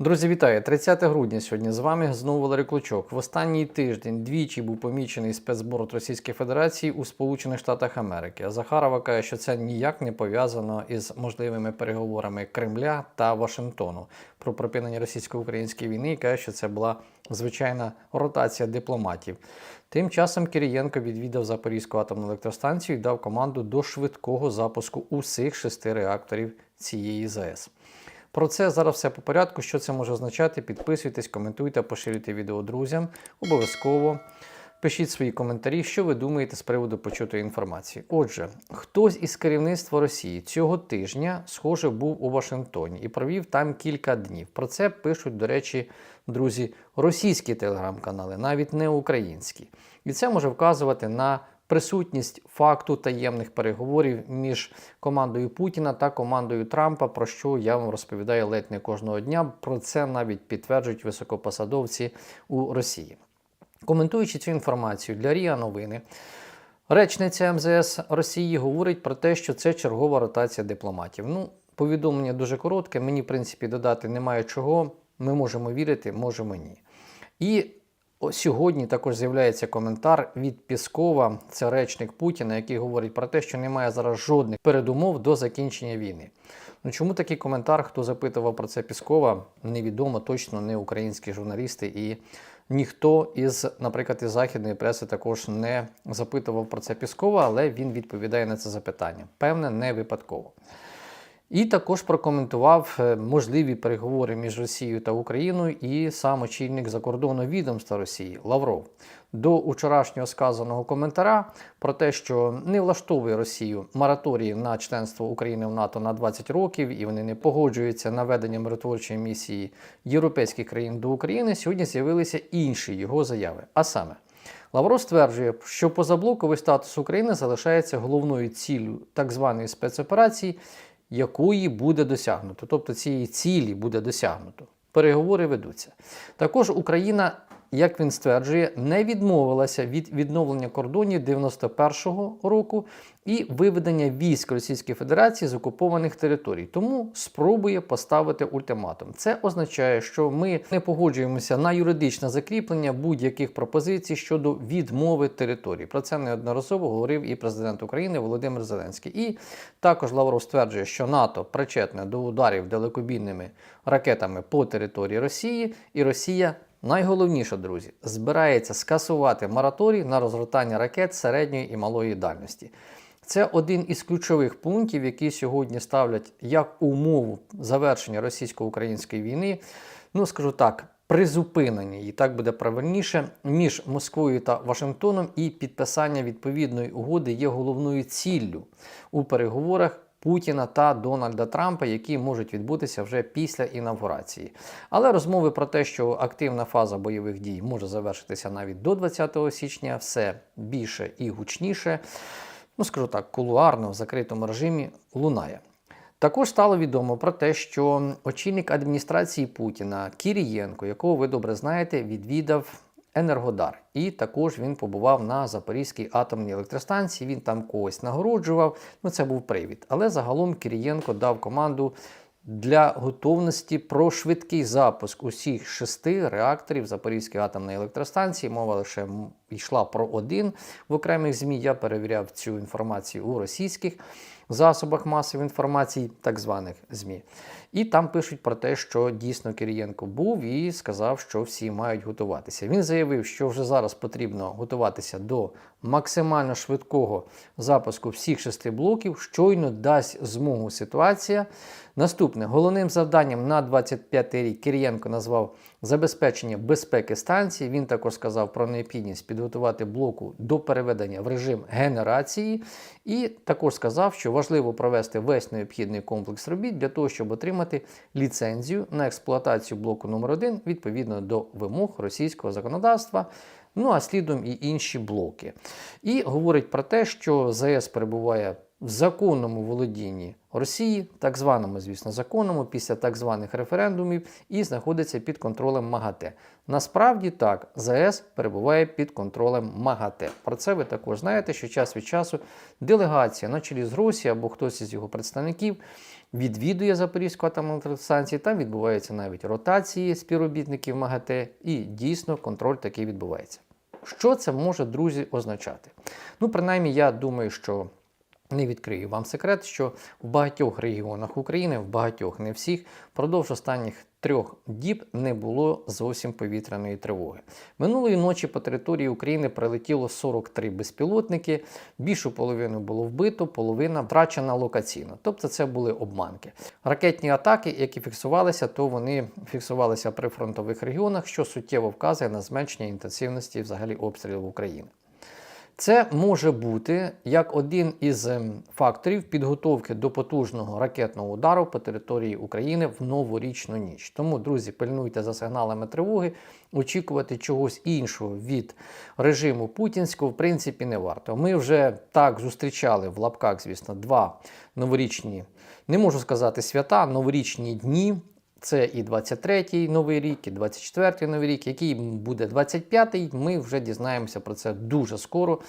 Друзі, вітаю! 30 грудня сьогодні з вами знову Валерій Клочок. В останній тиждень двічі був помічений спецборот Російської Федерації у Сполучених Штатах Америки. Захарова каже, що це ніяк не пов'язано із можливими переговорами Кремля та Вашингтону про припинення російсько-української війни. і каже, що це була звичайна ротація дипломатів. Тим часом Кирієнко відвідав Запорізьку атомну електростанцію і дав команду до швидкого запуску усіх шести реакторів цієї ЗАЕС. Про це зараз все по порядку. Що це може означати? Підписуйтесь, коментуйте, поширюйте відео друзям. Обов'язково пишіть свої коментарі, що ви думаєте з приводу почутої інформації. Отже, хтось із керівництва Росії цього тижня, схоже, був у Вашингтоні і провів там кілька днів. Про це пишуть, до речі, друзі, російські телеграм-канали, навіть не українські. І це може вказувати на присутність факту таємних переговорів між командою Путіна та командою Трампа, про що я вам розповідаю ледь не кожного дня. Про це навіть підтверджують високопосадовці у Росії. Коментуючи цю інформацію для Ріа Новини, речниця МЗС Росії говорить про те, що це чергова ротація дипломатів. Ну, повідомлення дуже коротке. Мені, в принципі, додати немає чого. Ми можемо вірити, можемо ні. І Сьогодні також з'являється коментар від Піскова, це речник Путіна, який говорить про те, що немає зараз жодних передумов до закінчення війни. Ну чому такий коментар? Хто запитував про це Піскова? Невідомо точно не українські журналісти і ніхто із, наприклад, із західної преси також не запитував про це Піскова, але він відповідає на це запитання. Певне, не випадково. І також прокоментував е, можливі переговори між Росією та Україною і сам очільник закордонного відомства Росії Лавров. До учорашнього сказаного коментаря про те, що не влаштовує Росію мораторій на членство України в НАТО на 20 років, і вони не погоджуються на ведення миротворчої місії європейських країн до України. Сьогодні з'явилися інші його заяви. А саме. Лавров стверджує, що позаблоковий статус України залишається головною ціллю так званої спецоперації, якої буде досягнуто. Тобто цієї цілі буде досягнуто. Переговори ведуться. Також Україна, як він стверджує, не відмовилася від відновлення кордонів 91-го року і виведення військ Російської Федерації з окупованих територій. Тому спробує поставити ультиматум. Це означає, що ми не погоджуємося на юридичне закріплення будь-яких пропозицій щодо відмови територій. Про це неодноразово говорив і президент України Володимир Зеленський. І також Лавров стверджує, що НАТО причетне до ударів далекобійними ракетами по території Росії, і Росія. Найголовніше, друзі, збирається скасувати мораторій на розгортання ракет середньої і малої дальності. Це один із ключових пунктів, які сьогодні ставлять як умову завершення російсько-української війни. Ну, скажу так, призупинення її, так буде правильніше, між Москвою та Вашингтоном, і підписання відповідної угоди є головною ціллю у переговорах. Путіна та Дональда Трампа, які можуть відбутися вже після інавгурації. Але розмови про те, що активна фаза бойових дій може завершитися навіть до 20 січня, все більше і гучніше, ну скажу так, кулуарно в закритому режимі лунає. Також стало відомо про те, що очільник адміністрації Путіна Кірієнко, якого ви добре знаєте, відвідав Енергодар. І також він побував на Запорізькій атомній електростанції. Він там когось нагороджував. Ну це був привід. Але загалом Кирієнко дав команду для готовності про швидкий запуск усіх шести реакторів Запорізької атомної електростанції. Мова лише йшла про один в окремих ЗМІ. Я перевіряв цю інформацію у російських засобах масової інформації, так званих ЗМІ. І там пишуть про те, що дійсно Кирієнко був і сказав, що всі мають готуватися. Він заявив, що вже зараз потрібно готуватися до максимально швидкого запуску всіх шести блоків, щойно дасть змогу ситуація. Наступне головним завданням на 25 рік Кирієнко назвав забезпечення безпеки станції. Він також сказав про необхідність підготувати блоку до переведення в режим генерації, і також сказав, що важливо провести весь необхідний комплекс робіт для того, щоб отримати ліцензію на експлуатацію блоку номер 1 відповідно до вимог російського законодавства. Ну а слідом і інші блоки. І говорить про те, що ЗАЕС перебуває в законному володінні Росії, так званому, звісно, законному, після так званих референдумів, і знаходиться під контролем МАГАТЕ. Насправді так, ЗАЕС перебуває під контролем МАГАТЕ. Про це ви також знаєте, що час від часу делегація на чолі з Росією або хтось із його представників відвідує Запорізьку атомну електростанцію, там відбуваються навіть ротації співробітників МАГАТЕ, і дійсно контроль такий відбувається. Що це може, друзі, означати? Ну, принаймні, я думаю, що не відкрию вам секрет, що в багатьох регіонах України, в багатьох, не всіх, впродовж останніх трьох діб не було зовсім повітряної тривоги. Минулої ночі по території України прилетіло 43 безпілотники, більшу половину було вбито, половина втрачена локаційно. Тобто це були обманки. Ракетні атаки, які фіксувалися, то вони фіксувалися при фронтових регіонах, що суттєво вказує на зменшення інтенсивності взагалі обстрілів України. Це може бути як один із ем, факторів підготовки до потужного ракетного удару по території України в новорічну ніч. Тому, друзі, пильнуйте за сигналами тривоги, очікувати чогось іншого від режиму путінського в принципі не варто. Ми вже так зустрічали в лапках, звісно, два новорічні, не можу сказати свята, новорічні дні. Це і 23-й новий рік, і 24-й новий рік, який буде 25-й, ми вже дізнаємося про це дуже скоро.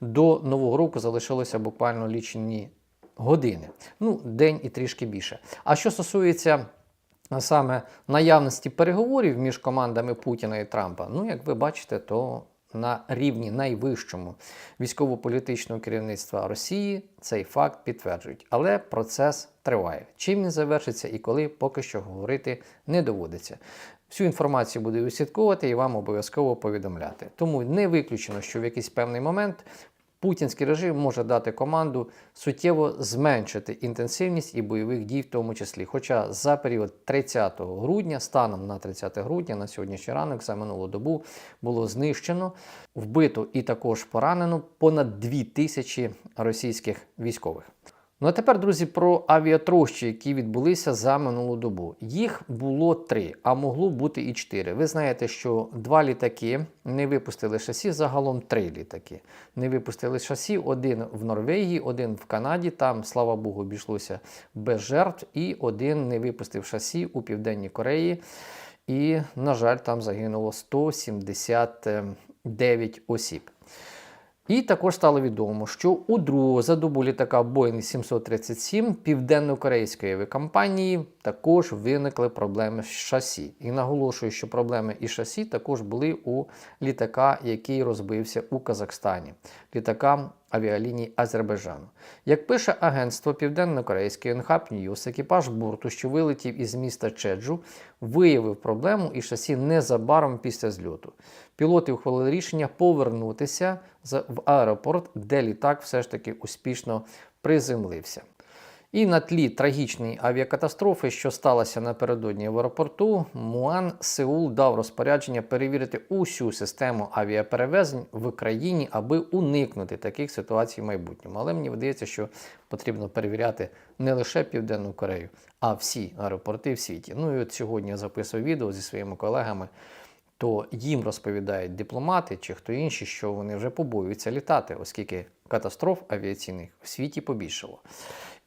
До Нового року залишилося буквально лічені години. Ну, день і трішки більше. А що стосується саме наявності переговорів між командами Путіна і Трампа, ну, як ви бачите, то на рівні найвищому військово-політичного керівництва Росії цей факт підтверджують. Але процес триває. Чим він завершиться і коли поки що говорити не доводиться. Всю інформацію буду відслідковувати і вам обов'язково повідомляти. Тому не виключено, що в якийсь певний момент путінський режим може дати команду суттєво зменшити інтенсивність і бойових дій, в тому числі. Хоча за період 30 грудня, станом на 30 грудня, на сьогоднішній ранок, за минулу добу, було знищено, вбито і також поранено понад 2 тисячі російських військових. Ну а тепер, друзі, про авіатрощі, які відбулися за минулу добу. Їх було три, а могло бути і чотири. Ви знаєте, що два літаки не випустили шасі, загалом три літаки. Не випустили шасі, один в Норвегії, один в Канаді. Там, слава Богу, обійшлося без жертв, і один не випустив шасі у Південній Кореї. І, на жаль, там загинуло 179 осіб. І також стало відомо, що у другого за добу літака Boeing 737 південно-корейської авіакомпанії також виникли проблеми з шасі. І наголошую, що проблеми із шасі також були у літака, який розбився у Казахстані, літака авіаліній Азербайджану. Як пише агентство Південно-Корейський Yonhap Ньюс, екіпаж бурту, що вилетів із міста Чеджу, виявив проблему і шасі незабаром після зльоту. Пілоти ухвалили рішення повернутися в аеропорт, де літак все ж таки успішно приземлився. І на тлі трагічної авіакатастрофи, що сталося напередодні в аеропорту, Муан Сеул дав розпорядження перевірити усю систему авіаперевезень в країні, аби уникнути таких ситуацій в майбутньому. Але мені видається, що потрібно перевіряти не лише Південну Корею, а всі аеропорти в світі. Ну і от сьогодні я записував відео зі своїми колегами. То їм розповідають дипломати чи хто інші, що вони вже побоюються літати, оскільки катастроф авіаційних в світі побільшало.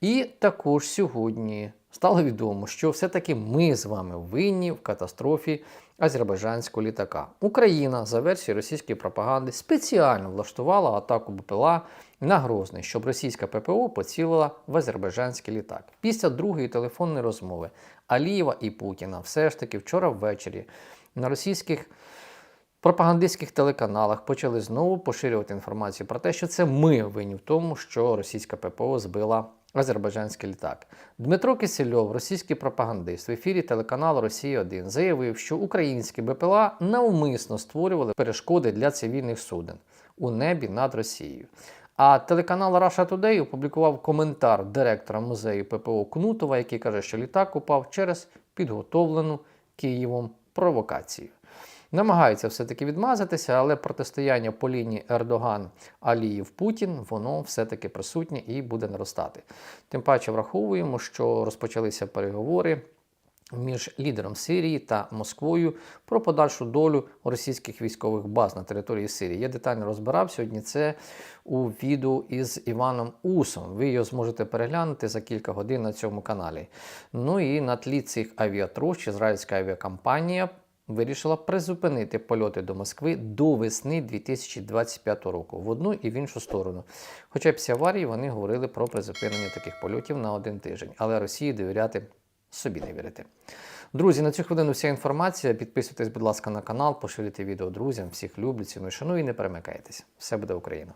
І також сьогодні стало відомо, що все-таки ми з вами винні в катастрофі азербайджанського літака. Україна, за версією російської пропаганди, спеціально влаштувала атаку БПЛА на Грозний, щоб російська ППО поцілила в азербайджанський літак. Після другої телефонної розмови Алієва і Путіна все ж таки вчора ввечері на російських пропагандистських телеканалах почали знову поширювати інформацію про те, що це ми винні в тому, що російська ППО збила азербайджанський літак. Дмитро Кисельов, російський пропагандист, в ефірі телеканалу Росія 1 заявив, що українські БПЛА навмисно створювали перешкоди для цивільних суден у небі над Росією. А телеканал Russia Today опублікував коментар директора музею ППО Кнутова, який каже, що літак упав через підготовлену Києвом провокацію. Намагаються все-таки відмазатися, але протистояння по лінії Ердоган Аліїв Путін воно все-таки присутнє і буде наростати. Тим паче враховуємо, що розпочалися переговори. Між лідером Сирії та Москвою про подальшу долю російських військових баз на території Сирії. Я детально розбирав сьогодні це у відео із Іваном Усом. Ви його зможете переглянути за кілька годин на цьому каналі. Ну і на тлі цих авіатрощ ізраїльська авіакомпанія вирішила призупинити польоти до Москви до весни 2025 року в одну і в іншу сторону. Хоча після аварії вони говорили про призупинення таких польотів на один тиждень, але Росії довіряти собі не вірити. Друзі, на цю хвилину вся інформація. Підписуйтесь, будь ласка, на канал, поширюйте відео друзям. Всіх люблю, ціную, шаную і не перемикайтесь. Все буде Україна!